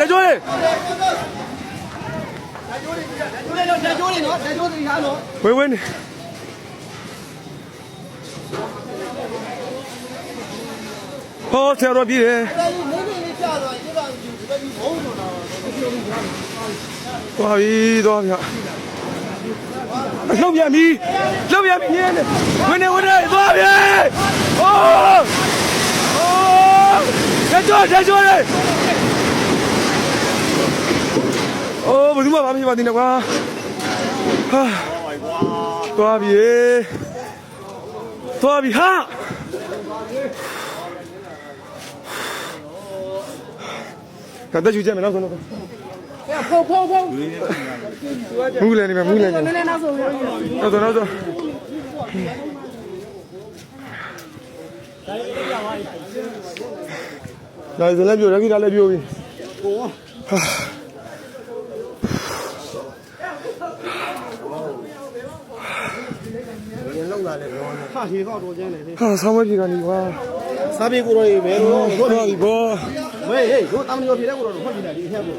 တက်ကြွလေလက်ကျိုးလေးနော်လက်ကျိုးတွေဟာနော်ဝေးဝေးနေဟောဆရာတော်ပြည်တယ်အဲဒီနေနေလေးကြာတော့ဒီကဒီဘက်ကြီးဘုံတော့တော့သွားပြီသွားပြီလှုပ်ပြန်ပြီလှုပ်ပြန်ပြီနေဝင်နေဝင်နေသွားပြီဟောဟောတက်ကြွတက်ကြွလေ အိုးဘယ်သူမှမဖြစ်ပါသေးနဲ့ကွာဟာသွားပြီသွားပြီဟာကတက်ချူချက်မယ်နောက်ဆုံးနောက်ဆုံးဖုံဖုံဖုံမူးလည်းနေမယ်မူးလည်းနေနည်းနည်းနောက်ဆုံးရနောက်ဆုံးနောက်ဆုံးဒါစလည်းပြိုရခိတာလည်းပြိုပြီဟာ ရင်လောက်လာတယ်ပြောနေဟာရေကောက်တော့ကျန်းတယ်လေဟာဆောင်းမပြေကနေကွာစားပြေကိုတော့ရေဘယ်လိုဟုတ်ပြီဘောဝေးဟေးတို့တမ်းလို့ပြေတဲ့ကိုတော့ဖတ်ပြတယ်ဒီအထက်ကို